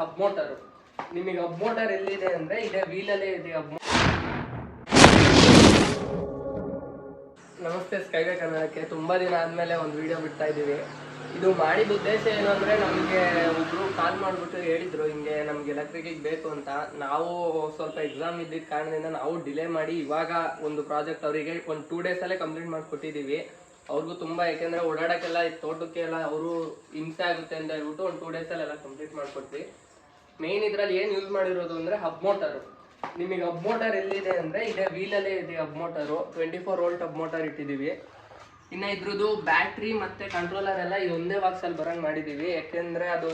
Hub motor ನಿಮಗೆ hub motor ಎಲ್ಲಿದೆ ಅಂದ್ರೆ ಇದೆ ವೀಲಲ್ಲೇ ಇದೆ ಹಬ್ ನಮಸ್ತೆ ಸ್ಕೈಗೆ ಕನ್ನಡಕ್ಕೆ. ತುಂಬಾ ದಿನ ಆದ್ಮೇಲೆ ಒಂದು ವಿಡಿಯೋ ಬಿಡ್ತಾ ಇದ್ದೀವಿ. ಇದು ಮಾಡಿದ ಉದ್ದೇಶ ಏನು ಅಂದ್ರೆ ನಮಗೆ ಒಬ್ರು ಕಾಲ್ ಮಾಡ್ಬಿಟ್ಟು ಹೇಳಿದ್ರು, ಹಿಂಗೆ ನಮ್ಗೆ ಎಲೆಕ್ಟ್ರಿಕ್ ಬೇಕು ಅಂತ. ನಾವು ಸ್ವಲ್ಪ ಎಕ್ಸಾಮ್ ಇದ್ದಿದ್ದ ಕಾರಣದಿಂದ ನಾವು ಡಿಲೇ ಮಾಡಿ ಇವಾಗ ಒಂದು ಪ್ರಾಜೆಕ್ಟ್ ಅವರಿಗೆ ಒಂದು ಟೂ ಡೇಸ್ ಅಲ್ಲೇ ಕಂಪ್ಲೀಟ್ ಮಾಡ್ಕೊಟ್ಟಿದೀವಿ ಅವ್ರಿಗೂ ತುಂಬಾ, ಯಾಕೆಂದ್ರೆ ಓಡಾಡಕ್ಕೆಲ್ಲ ತೋಟಕ್ಕೆ ಎಲ್ಲ ಅವರು ಹಿಂಸೆ ಆಗುತ್ತೆ ಅಂತ ಹೇಳ್ಬಿಟ್ಟು ಒಂದು ಟೂ ಡೇಸ್ ಎಲ್ಲ ಕಂಪ್ಲೀಟ್ ಮಾಡ್ಕೊಡ್ತೀವಿ ಮೇನ್ ಇದರಲ್ಲಿ ಏನು ಯೂಸ್ ಮಾಡಿರೋದು ಅಂದ್ರೆ ಹಬ್ ಮೋಟರ್ ನಿಮಗೆ ಹಬ್ ಮೋಟರ್ ಎಲ್ಲಿದೆ ಅಂದ್ರೆ ಇದೆ ವೀಲಲ್ಲೇ ಇದೆ hub motor twenty four volt hub motor ಇಟ್ಟಿದೀವಿ. ಇನ್ನ ಇದ್ರದ್ದು ಬ್ಯಾಟ್ರಿ ಮತ್ತೆ ಕಂಟ್ರೋಲರ್ ಎಲ್ಲ ಈ ಒಂದೇ ಬಾಕ್ಸ್ ಅಲ್ಲಿ ಮಾಡಿದ್ದೀವಿ ಯಾಕೆಂದ್ರೆ ಅದು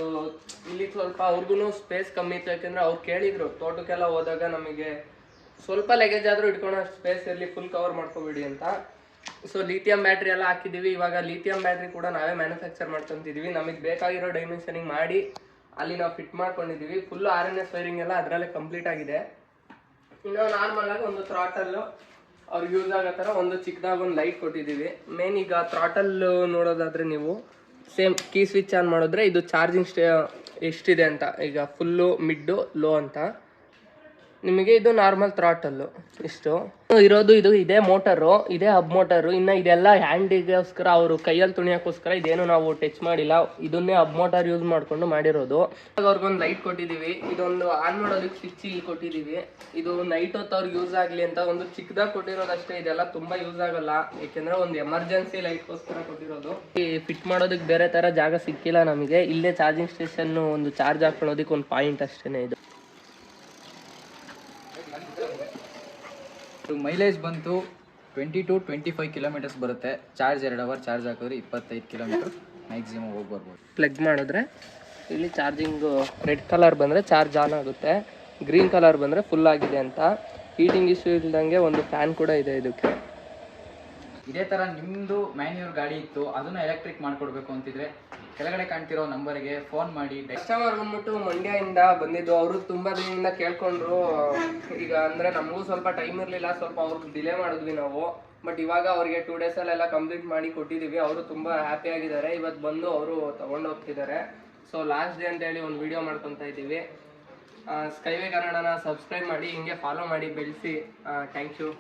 ಇಲ್ಲಿ ಸ್ವಲ್ಪ ಅವ್ರಿಗೂ ಸ್ಪೇಸ್ ಕಮ್ಮಿ ಇತ್ತು. ಯಾಕೆಂದರೆ ಅವ್ರು ಕೇಳಿದ್ರು, ತೋಟಕ್ಕೆಲ್ಲ ಹೋದಾಗ ನಮಗೆ ಸ್ವಲ್ಪ ಲಗೇಜ್ ಆದ್ರೂ ಇಟ್ಕೊಳೋ ಸ್ಪೇಸ್ ಇರಲಿ ಫುಲ್ ಕವರ್ ಮಾಡ್ಕೋಬೇಡಿ ಅಂತ. ಸೊ ಲಿಥಿಯಂ ಬ್ಯಾಟ್ರಿ ಎಲ್ಲ ಹಾಕಿದೀವಿ ಇವಾಗ ಲಿಥಿಯಂ ಬ್ಯಾಟ್ರಿ ಕೂಡ ನಾವೇ ಮ್ಯಾನುಫ್ಯಾಕ್ಚರ್ ಮಾಡ್ಕೊಂತಿದೀವಿ ನಮಗೆ ಬೇಕಾಗಿರೋ ಡೈಮೆನ್ಷನಿಂಗ್ ಮಾಡಿ ಅಲ್ಲಿ ನಾವು fit ಮಾಡ್ಕೊಂಡಿದೀವಿ full R N S wiring ಎಲ್ಲ ಅದರಲ್ಲೇ ಕಂಪ್ಲೀಟ್ ಆಗಿದೆ. ಇನ್ನು ನಾರ್ಮಲ್ ಆಗಿ ಒಂದು ಥ್ರಾಟಲ್ ಅವ್ರಿಗೆ ಯೂಸ್ ಆಗೋ ಥರ ಒಂದು ಚಿಕ್ಕದಾಗ ಒಂದು ಲೈಟ್ ಕೊಟ್ಟಿದ್ದೀವಿ. ಮೇನ್ ಈಗ ಥ್ರಾಟಲ್ ನೋಡೋದಾದ್ರೆ ನೀವು ಸೇಮ್ ಕೀ ಸ್ವಿಚ್ ಆನ್ ಮಾಡಿದ್ರೆ ಇದು ಚಾರ್ಜಿಂಗ್ ಸ್ಟೇ ಎಷ್ಟಿದೆ ಅಂತ. ಈಗ ಫುಲ್ಲು ಮಿಡ್ಡು ಲೋ ಅಂತ. ನಿಮಗೆ ಇದು ನಾರ್ಮಲ್ ಥ್ರಾಟಲ್ಲು ಇಷ್ಟು. ಇರೋದು, ಇದು ಇದೇ ಮೋಟರು ಇದೇ ಹಬ್ ಮೋಟರು ಇನ್ನು ಇದೆಲ್ಲ ಹ್ಯಾಂಡಿಗೋಸ್ಕರ ಅವರು ಕೈಯಲ್ಲಿ ತುಣಿಯೋಕ್ಕೋಸ್ಕರ ಇದೇನು ನಾವು ಟಚ್ ಮಾಡಿಲ್ಲ. ಇದನ್ನೇ ಹಬ್ ಮೋಟರ್ ಯೂಸ್ ಮಾಡ್ಕೊಂಡು ಮಾಡಿರೋದು. ಅವ್ರಿಗೊಂದು ಲೈಟ್ ಕೊಟ್ಟಿದ್ದೀವಿ ಇದೊಂದು ಆನ್ ಮಾಡೋದಕ್ಕೆ ಸ್ವಿಚ್ ಇಲ್ಲಿ ಕೊಟ್ಟಿದ್ದೀವಿ ಇದು ನೈಟ್ ಹೊತ್ತು ಅವ್ರಿಗೆ ಯೂಸ್ ಆಗಲಿ ಅಂತ ಒಂದು ಚಿಕ್ಕದಾಗಿ ಕೊಟ್ಟಿರೋದಷ್ಟೇ, ಇದೆಲ್ಲ ತುಂಬಾ ಯೂಸ್ ಆಗಲ್ಲ. ಯಾಕೆಂದ್ರೆ ಒಂದು ಎಮರ್ಜೆನ್ಸಿ ಲೈಟ್ಗೋಸ್ಕರ ಕೊಟ್ಟಿರೋದು. ಈ ಫಿಟ್ ಮಾಡೋದಕ್ಕೆ ಬೇರೆ ತರ ಜಾಗ ಸಿಕ್ಕಿಲ್ಲ ನಮಗೆ. ಇಲ್ಲೇ ಚಾರ್ಜಿಂಗ್ ಸ್ಟೇಷನ್ ಒಂದು ಚಾರ್ಜ್ ಹಾಕೊಳ್ಳೋದಕ್ಕೆ ಒಂದು ಪಾಯಿಂಟ್ ಅಷ್ಟೇನೆ ಇದು. ಮೈಲೇಜ್ ಬಂತು twenty two twenty five kilometres ಬರುತ್ತೆ. ಚಾರ್ಜ್ ಎರಡು ಅವರ್ ಚಾರ್ಜ್ ಹಾಕಿದ್ರೆ ಇಪ್ಪತ್ತೈದು ಕಿಲೋಮೀಟರ್ ಮ್ಯಾಕ್ಸಿಮಮ್ ಹೋಗಿ ಬರ್ಬೋದು. ಪ್ಲಗ್ ಮಾಡಿದ್ರೆ ಇಲ್ಲಿ ಚಾರ್ಜಿಂಗ್ ರೆಡ್ ಕಲರ್ ಬಂದರೆ ಚಾರ್ಜ್ ಆನ್ ಆಗುತ್ತೆ. ಗ್ರೀನ್ ಕಲರ್ ಬಂದರೆ ಫುಲ್ ಆಗಿದೆ ಅಂತ. ಹೀಟಿಂಗ್ ಇಶ್ಯೂ ಇಲ್ದಂಗೆ ಒಂದು ಫ್ಯಾನ್ ಕೂಡ ಇದೆ ಇದಕ್ಕೆ. ಇದೇ ಥರ ನಿಮ್ಮದು ಮ್ಯಾನ್ಯೂರ್ ಗಾಡಿ ಇತ್ತು ಅದನ್ನು ಎಲೆಕ್ಟ್ರಿಕ್ ಮಾಡಿಕೊಡ್ಬೇಕು ಅಂತಿದ್ರೆ ಕೆಳಗಡೆ ಕಾಣ್ತಿರೋ ನಂಬರ್ಗೆ ಫೋನ್ ಮಾಡಿ ಕಸ್ಟಮರ್ ಬಂದ್ಬಿಟ್ಟು ಮಂಡ್ಯದಿಂದ ಬಂದಿದ್ದು, ಅವರು ತುಂಬಾ ದಿನದಿಂದ ಕೇಳ್ಕೊಂಡ್ರು. ಈಗ ಅಂದ್ರೆ ನಮಗೂ ಸ್ವಲ್ಪ ಟೈಮ್ ಇರಲಿಲ್ಲ, ಸ್ವಲ್ಪ ಅವ್ರಿಗೆ ಡಿಲೇ ಮಾಡಿದ್ವಿ ನಾವು. ಬಟ್ ಇವಾಗ ಅವ್ರಿಗೆ ಟೂ ಡೇಸ್ ಅಲ್ಲೆಲ್ಲ ಕಂಪ್ಲೀಟ್ ಮಾಡಿ ಕೊಟ್ಟಿದ್ದೀವಿ ಅವರು ತುಂಬಾ ಹ್ಯಾಪಿ ಆಗಿದ್ದಾರೆ. ಇವತ್ತು ಬಂದು ಅವರು ತಗೊಂಡು ಹೋಗ್ತಿದ್ದಾರೆ. ಸೊ ಲಾಸ್ಟ್ ಡೇ ಅಂತ ಹೇಳಿ ಒಂದು ವಿಡಿಯೋ ಮಾಡ್ಕೊತಾ ಇದ್ದೀವಿ. ಸ್ಕೈವೇ ಕನ್ನಡನ ಸಬ್ಸ್ಕ್ರೈಬ್ ಮಾಡಿ, ಹಿಂಗೆ ಫಾಲೋ ಮಾಡಿ, ಬೆಳೆಸಿ. Thank you